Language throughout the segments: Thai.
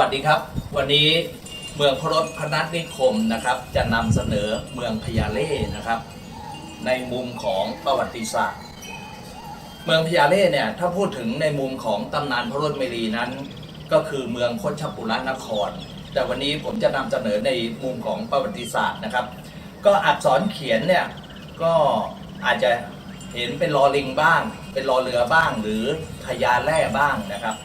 สวัสดีครับ วันนี้เมืองพรตพนัสนิคมนะครับ จะนำเสนอเมืองพญาเล่นะครับ ในมุมของประวัติศาสตร์ เมืองพญาเล่เนี่ยถ้าพูดถึงในมุมของตำนานพระรถเมรีนั้น ก็คือเมืองโคชปุระนคร แต่วันนี้ผมจะนำเสนอในมุมของประวัติศาสตร์นะครับ ก็อักษรเขียนเนี่ยก็อาจจะเห็นเป็นลอลิงบ้าง เป็นลอเรือบ้าง หรือพญาแร่บ้างนะครับ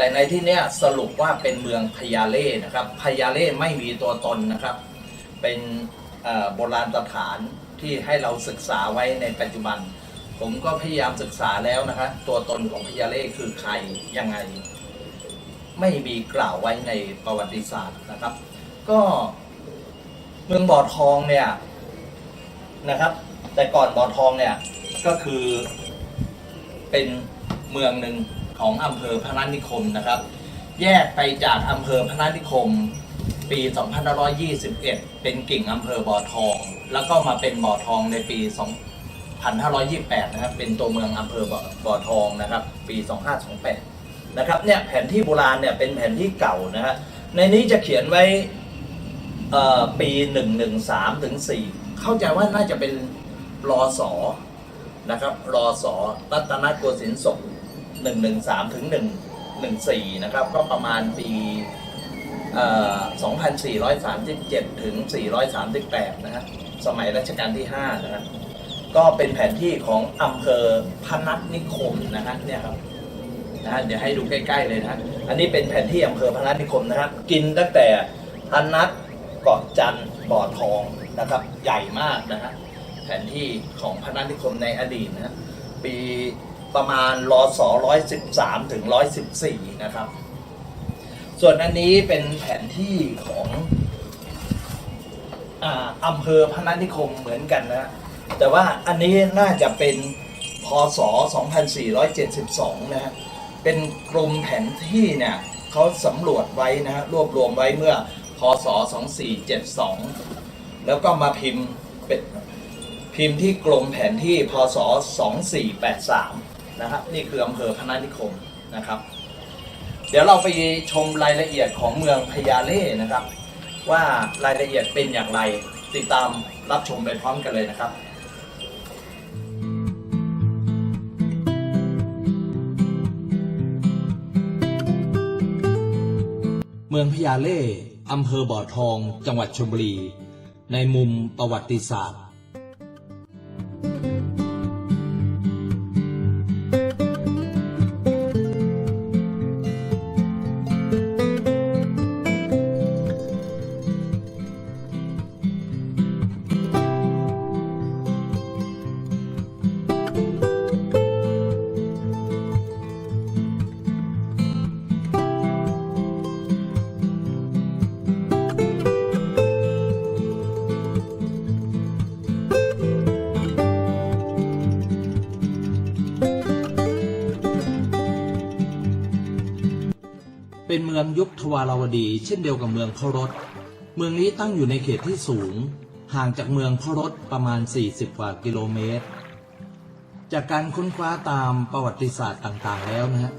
แต่ในที่นี้สรุปว่าเป็นเมืองพญาเล่นะครับพญาเล่ไม่มีตัวตนนะครับ เป็นโบราณสถานที่ให้เราศึกษาไว้ในปัจจุบัน ผมก็พยายามศึกษาแล้วนะครับตัวตนของพญาเล่คือใครยังไง ไม่มีกล่าวไว้ในประวัติศาสตร์นะครับ ก็เมืองบ่อทองเนี่ยนะครับ แต่ก่อนบ่อทองเนี่ยก็คือเป็นเมืองหนึ่ง ของอำเภอพนัสนิคมนะครับ แยกไปจากอำเภอพนัสนิคม ปี 2521 เป็นกิ่งอำเภอบ่อทอง แล้วก็มาเป็นบ่อทองในปี 2528 นะครับ เป็นตัวเมืองอำเภอบ่อบ่อทองนะครับ ปี 2528 นะครับเนี่ยแผนที่โบราณเนี่ยเป็นแผนที่เก่านะฮะในนี้จะเขียนไว้เอ่อปี 113 ถึง 4 เข้าใจว่าน่าจะเป็นรอสอนะครับรอสอรัตนโกสินทร์ศก 113 ถึง 114 นะครับ ก็ประมาณปีเอ่อ2437 ถึง 438 นะฮะ สมัยรัชกาลที่ 5 นะฮะ ก็เป็นแผนที่ของอำเภอพนัสนิคมนะฮะ เนี่ยครับ นะฮะ เดี๋ยวให้ดูใกล้ๆเลยนะฮะ อันนี้เป็นแผนที่อำเภอพนัสนิคมนะครับ กินตั้งแต่พนัสเกาะจันทร์บ่อทองนะครับ ใหญ่มากนะฮะ แผนที่ของพนัสนิคมในอดีตนะฮะ ปี ประมาณรศ113ถึง114นะครับ ส่วนอันนี้เป็นแผนที่ของอำเภอพนัสนิคมเหมือนกันนะฮะแต่ว่าอันนี้น่าจะเป็นพศ 2472 นะฮะ เป็นกรมแผนที่เนี่ยเขาสำรวจไว้นะฮะรวบรวมไว้เมื่อพศ 2472 แล้วก็มาพิมพ์เป็นพิมพ์ที่กรมแผนที่พศ 2483 นะครับนี่คืออำเภอพนัสนิคมนะครับ เดี๋ยวเราไปชมรายละเอียดของเมืองพญาเล่นะครับ ว่ารายละเอียดเป็นอย่างไรติดตามรับชมไปพร้อมกันเลยนะครับเมืองพญาเล่อำเภอบ่อทอง จังหวัดชลบุรี ในมุมประวัติศาสตร์ มืองยุคทวารวดี เช่นเดียวกับเมืองพรตเมืองนี้ตั้งอยู่ในเขตที่สูง ห่างจากเมืองพรตประมาณ 40 กว่ากิโลเมตร จากการค้นคว้าตามประวัติศาสตร์ต่างๆ แล้วนะฮะ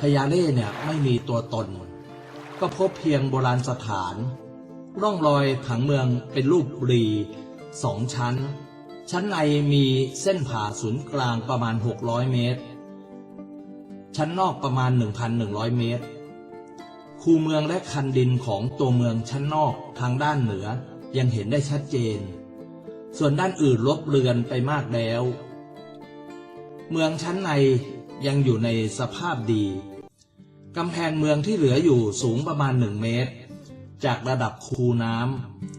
พญาเล่เนี่ยไม่มีตัวตน ก็พบเพียงโบราณสถาน ร่องรอยผังเมืองเป็นรูปรีสองชั้น ชั้นในมีเส้นผ่าศูนย์กลางประมาณ 600 เมตร ชั้นนอกประมาณ 1,100 เมตร คูเมืองและคันดินของตัวเมืองชั้นนอกทางด้านเหนือยังเห็นได้ชัดเจน ส่วนด้านอื่นลบเลือนไปมากแล้ว เมืองชั้นในยังอยู่ในสภาพดี กำแพงเมืองที่เหลืออยู่สูงประมาณหนึ่งเมตร จากระดับคูน้ำ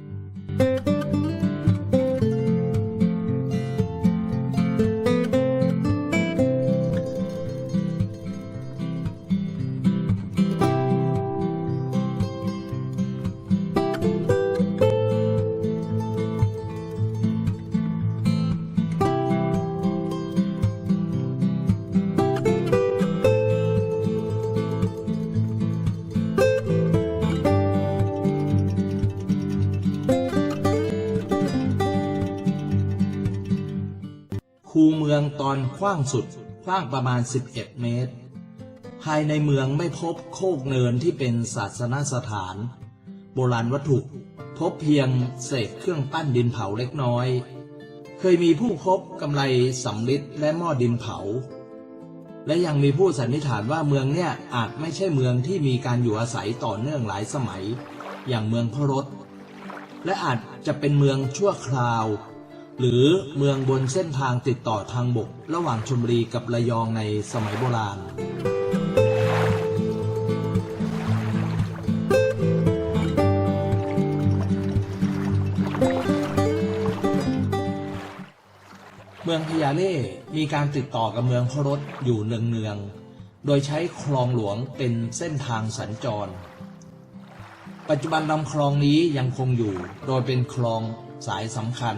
คูเมืองตอนกว้างสุดกว้างประมาณ 11 เมตร ภายในเมืองไม่พบโคกเนินที่เป็นศาสนสถาน โบราณวัตถุพบเพียงเศษเครื่องปั้นดินเผาเล็กน้อย เคยมีผู้พบกำไรสำริดและหม้อดินเผา และยังมีผู้สันนิษฐานว่าเมืองเนี่ยอาจไม่ใช่เมืองที่มีการอยู่อาศัยต่อเนื่องหลายสมัย อย่างเมืองพระรถและอาจจะเป็นเมืองชั่วคราว หรือเมืองบนเส้นทางติดต่อทางบก ระหว่างชลบุรีกับระยองในสมัยโบราณ เมืองพญาเล่มีการติดต่อกับเมืองพระรถอยู่เนืองๆโดยใช้คลองหลวงเป็นเส้นทางสัญจร ปัจจุบันลำคลองนี้ยังคงอยู่ โดยเป็นคลองสายสำคัญ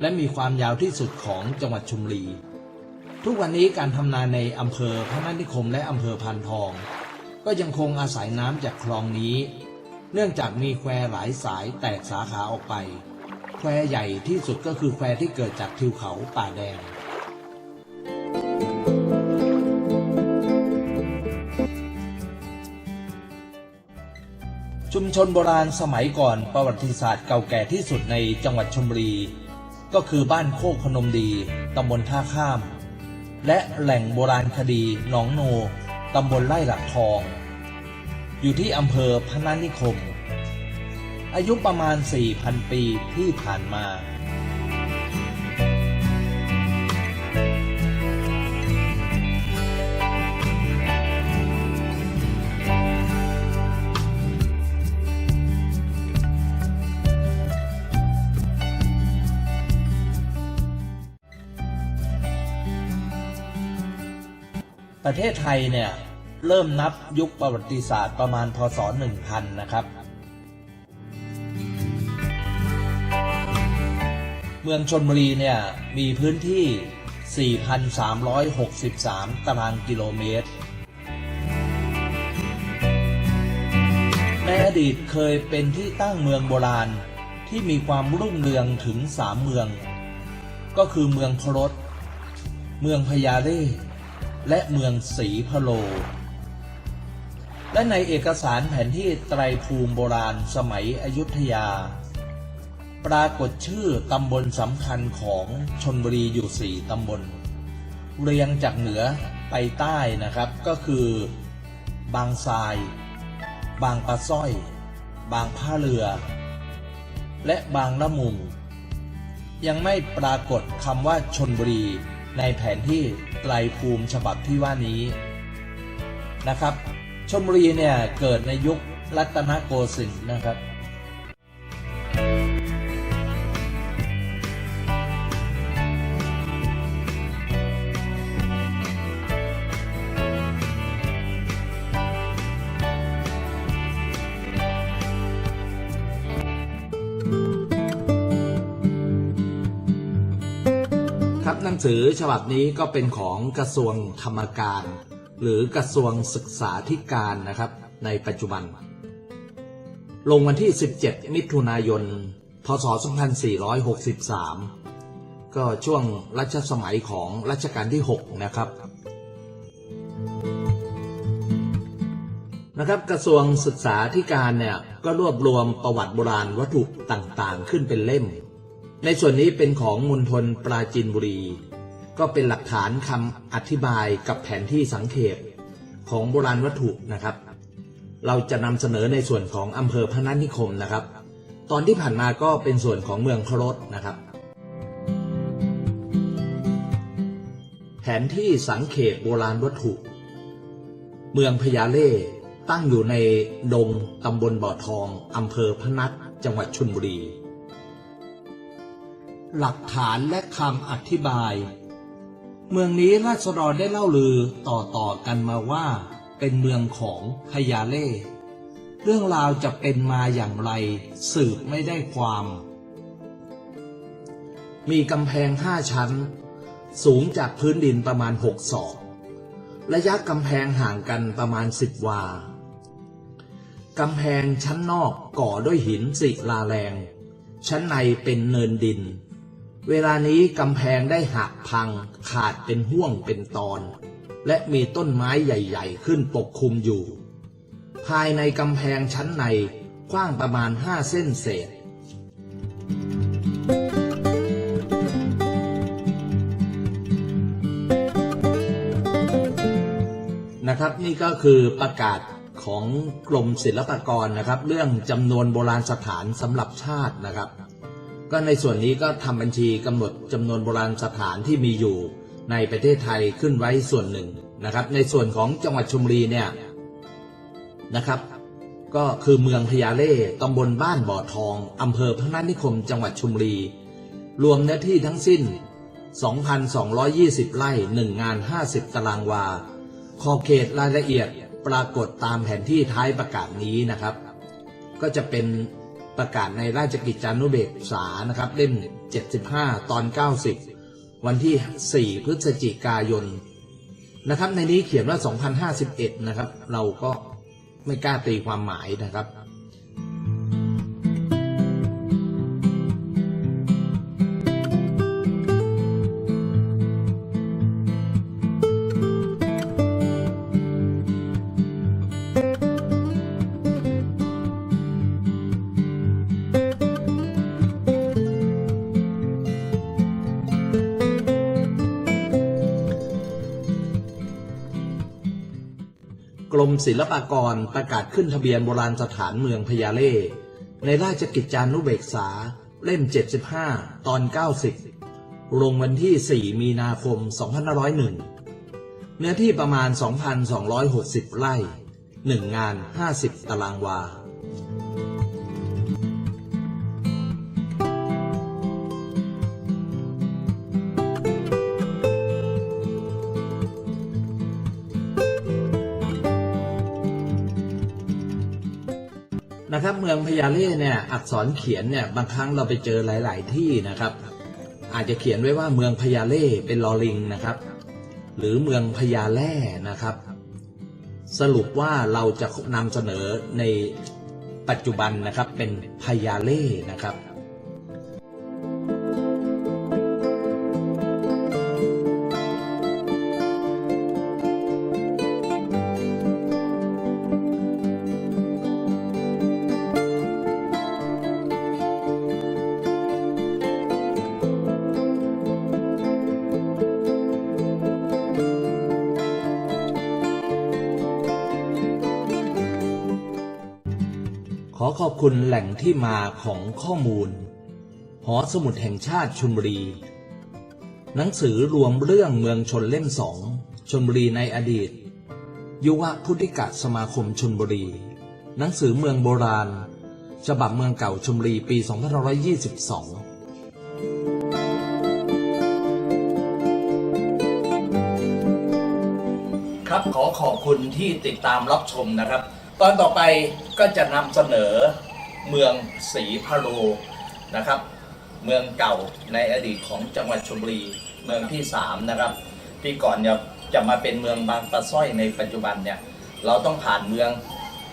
และมีความยาวที่สุดของจังหวัดชุมรี ทุกวันนี้การทำนาในอำเภอพระนนิคมและอำเภอพานทอง ก็ยังคงอาศัยน้ำจากคลองนี้ เนื่องจากมีแควหลายสายแตกสาขาออกไป แควใหญ่ที่สุดก็คือแควที่เกิดจากทิวเขาป่าแดงชุมชนโบราณสมัยก่อนประวัติศาสตร์เก่าแก่ที่สุดในจังหวัดชลบุรี ก็คือบ้านโคกพนมดีตำบลท่าข้าม และแหล่งโบราณคดีหนองโนตำบลไร่หลักทอง อยู่ที่อำเภอพนัสนิคม อายุประมาณ 4,000 ปีที่ผ่านมา ประเทศไทยเนี่ยเริ่มนับยุคประวัติศาสตร์ประมาณพศ 1000 นะครับ เมืองชนบุรีเนี่ยมีพื้นที่ 4,363 ตารางกิโลเมตร ในอดีตเคยเป็นที่ตั้งเมืองโบราณที่มีความรุ่งเรืองถึงสามเมือง ก็คือเมืองพรตเมืองพญาเล่ และเมืองศรีพะโล และในเอกสารแผนที่ไตรภูมิโบราณสมัยอยุธยา ปรากฏชื่อตำบลสำคัญของชนบุรีอยู่สี่ตำบล เรียงจากเหนือไปใต้นะครับก็คือบางทราย บางปลาสร้อย บางผ้าเรือ และบางละมุง ยังไม่ปรากฏคำว่าชนบุรี ในแผนที่ไตรภูมิฉบับที่ว่านี้นะครับชนบุรีเนี่ยเกิดในยุครัตนโกสินทร์นะครับ หนังสือฉบับนี้ก็เป็นของกระทรวงธรรมการ หรือกระทรวงศึกษาธิการนะครับ ในปัจจุบัน ลงวันที่ 17 มิถุนายน พศ 2463 ก็ช่วงรัชสมัยของรัชกาลที่ 6 นะครับนะครับกระทรวงศึกษาธิการเนี่ยก็รวบรวมประวัติโบราณวัตถุต่างๆ ขึ้นเป็นเล่ม ในส่วนนี้เป็นของมณฑลปราจีนบุรี ก็เป็นหลักฐานคำอธิบายกับแผนที่สังเขปของโบราณวัตถุนะครับ เราจะนำเสนอในส่วนของอำเภอพนัสนิคมนะครับ ตอนที่ผ่านมาก็เป็นส่วนของเมืองพรตนะครับ แผนที่สังเขปโบราณวัตถุ เมืองพญาเล่ตั้งอยู่ในดงตำบลบ่อทองอำเภอพนัสจังหวัดชลบุรี หลักฐานและคำอธิบาย เมืองนี้ราษฎรได้เล่าลือต่อๆกันมาว่า เป็นเมืองของพญาเล่เรื่องราวจะเป็นมาอย่างไร สืบไม่ได้ความ มีกำแพงห้าชั้น สูงจากพื้นดินประมาณหกศอก ระยะกำแพงห่างกันประมาณสิบวากำแพงชั้นนอกก่อด้วยหินศิลาแรง ชั้นในเป็นเนินดิน เวลานี้กำแพงได้หักพังขาดเป็นห่วงเป็นตอน และมีต้นไม้ใหญ่ ๆ ขึ้นปกคลุมอยู่ ภายในกำแพงชั้นในกว้างประมาณ5เส้นเศษ นะครับนี่ก็คือประกาศของกรมศิลปากรนะครับ เรื่องจำนวนโบราณสถานสำหรับชาตินะครับ ก็ในส่วนนี้ก็ทำบัญชีกำหนดจำนวนโบราณสถานที่มีอยู่ในประเทศไทยขึ้นไว้ส่วนหนึ่งนะครับ ในส่วนของจังหวัดชลบุรีเนี่ยนะครับ ก็คือเมืองพญาเล่ตำบลบ้านบ่อทองอำเภอพนัสนิคม จังหวัดชลบุรี รวมเนื้อที่ทั้งสิ้น 2,220 ไร่ 1 งาน 50 ตารางวา ขอบเขตรายละเอียดปรากฏตามแผนที่ท้ายประกาศนี้นะครับ ก็จะเป็น ประกาศในราชกิจจานุเบกษานะครับเล่ม 75 ตอน 90 วันที่ 4 พฤศจิกายนนะครับในนี้เขียนว่า 2051 นะครับ เราก็ไม่กล้าตีความหมายนะครับ รมศิลปากรประกาศขึ้นทะเบียนโบราณสถานเมืองพญาเล่ในราชกิจจานุเบกษา เล่ม 75 ตอน 90 ลงวันที่ 4 มีนาคม 2501 เนื้อที่ประมาณ 2,260 ไร่ 1 งาน 50 ตารางวา นะครับ เมืองพญาเล่เนี่ยอักษรเขียนเนี่ยบางครั้งเราไปเจอหลาย ๆ ที่นะครับ อาจจะเขียนไว้ว่าเมืองพญาเล่เป็นลอลิงนะครับ หรือเมืองพญาแล่นะครับ สรุปว่าเราจะนำเสนอในปัจจุบันนะครับเป็นพญาเล่นะครับ ขอขอบคุณแหล่งที่มาของข้อมูล หอสมุดแห่งชาติชลบุรี หนังสือรวมเรื่องเมืองชนเล่มสองชลบุรีในอดีต ยุวพุทธิกะสมาคมชลบุรี หนังสือเมืองโบราณ ฉบับเมืองเก่าชลบุรีปี 2522ครับขอขอบคุณที่ติดตามรับชมนะครับ ตอนต่อไปก็จะนำเสนอเมืองศรีพะโลนะครับ เมืองเก่าในอดีตของจังหวัดชลบุรีเมืองที่ 3 นะครับ ที่ก่อนเนี่ยจะมาเป็นเมืองบางปะสร้อยในปัจจุบันเนี่ยเราต้องผ่านเมือง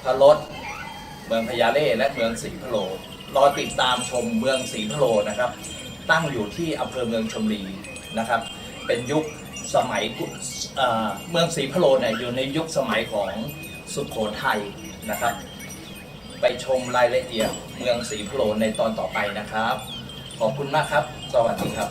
พะลดเมืองพญาเล่และเมืองศรีพะโลรอติดตามชมเมืองศรีพะโลนะครับ ตั้งอยู่ที่อำเภอเมืองชลบุรีนะครับ เป็นยุคสมัยเอ่อเมืองศรีพะโลเนี่ยอยู่ในยุคสมัยของ สุโขทัยนะครับ ไปชมรายละเอียดเมืองศรีพโลในตอนต่อไปนะครับ ขอบคุณมากครับ สวัสดีครับ